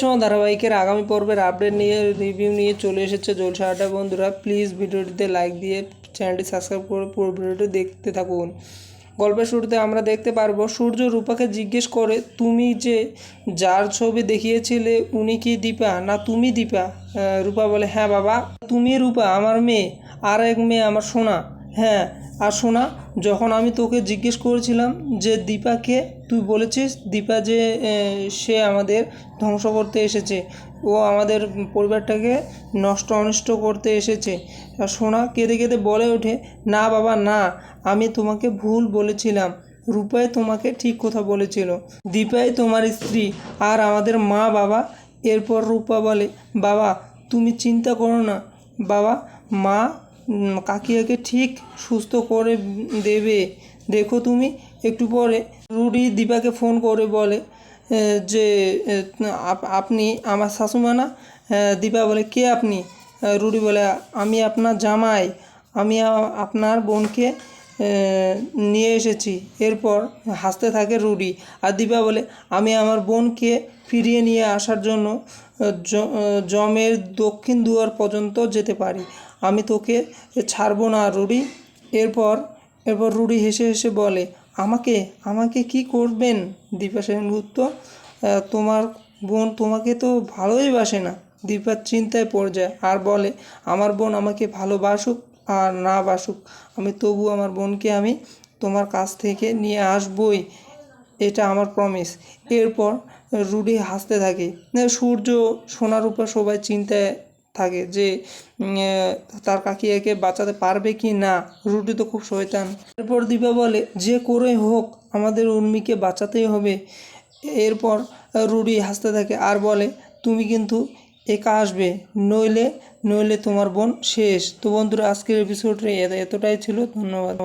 ছোঁয়া ধারাবাহিকের আগামী পর্বের আপডেট নিয়ে রিভিউ নিয়ে চলে এসেছে জলসাটা বন্ধুরা প্লিজ ভিডিওটিতে লাইক দিয়ে চ্যানেলটি সাবস্ক্রাইব করে পুরো ভিডিওটি দেখতে থাকুন। গল্পের শুরুতে আমরা দেখতে পারব, সূর্য রূপাকে জিজ্ঞেস করে, তুমি যে যার ছবি দেখিয়েছিলে, উনি কি দীপা? না, তুমি দীপা। রূপা বলে হ্যাঁ বাবা তুমি রূপা, আমার মেয়ে, আর এক মেয়ে, আমার সোনা। হ্যাঁ আর শোনা, যখন আমি তোকে জিজ্ঞেস করেছিলাম যে দীপাকে তুই বলেছিস, দীপা যে সে আমাদের ধ্বংস করতে এসেছে, ও আমাদের পরিবারটাকে নষ্ট অনিষ্ট করতে এসেছে। আর সোনা কেঁদে কেঁদে বলে ওঠে, না বাবা, না, আমি তোমাকে ভুল বলেছিলাম। রূপাই তোমাকে ঠিক কথা বলেছিল। দীপাই তোমার স্ত্রী, আর আমাদের মা বাবা। এরপর রূপা বলে, বাবা, তুমি চিন্তা করো না। বাবা, মা কাকিয়াকে ঠিক সুস্থ করে দেবে। দেখো তুমি, একটু পরে রুডি দীপাকে ফোন করে বলে যে আপ- আপনি আমার শাশুমা না? দীপা বলে, কে আপনি? রুডি বলে, আমি আপনার জামাই, আমি আপনার বোনকে নিয়ে এসেছি। এরপর হাসতে থাকে রুডি আর দীপা বলে, আমি আমার বোনকে ফিরিয়ে নিয়ে আসার জন্য জমের দক্ষিণ দুয়ার পর্যন্ত যেতে পারি। আমি তোকে ছাড়বো না রুডি। এরপর এরপর রুডি হেসে হেসে বলে, আমাকে আমাকে কি করবেন? দীপা সেনগুপ্ত তোমার বোন তোমাকে তো ভালোই বাসে না। দীপার চিন্তায় পড়ে যায় আর বলে, আমার বোন আমাকে ভালোবাসুক আর না বাসুক। আমি তবু আমার বোনকে আমি তোমার কাছ থেকে নিয়ে আসবই, এটা আমার প্রমিস এরপর রুডি হাসতে থাকে। সূর্য, সোনার উপর সবাই চিন্তায় থাকে যে তার কাকিয়াকে বাঁচাতে পারবে কি না? রুটি তো খুব শয়তান। এরপর দীপা বলে, যে করে হোক, আমাদের উর্মিকে বাঁচাতেই হবে। এরপর রুডি হাসতে থাকে আর বলে, তুমি কিন্তু একা আসবে। নইলে নইলে তোমার বোন শেষ। তো বন্ধুরা আজকের এপিসোডে এতটাই ছিল। ধন্যবাদ।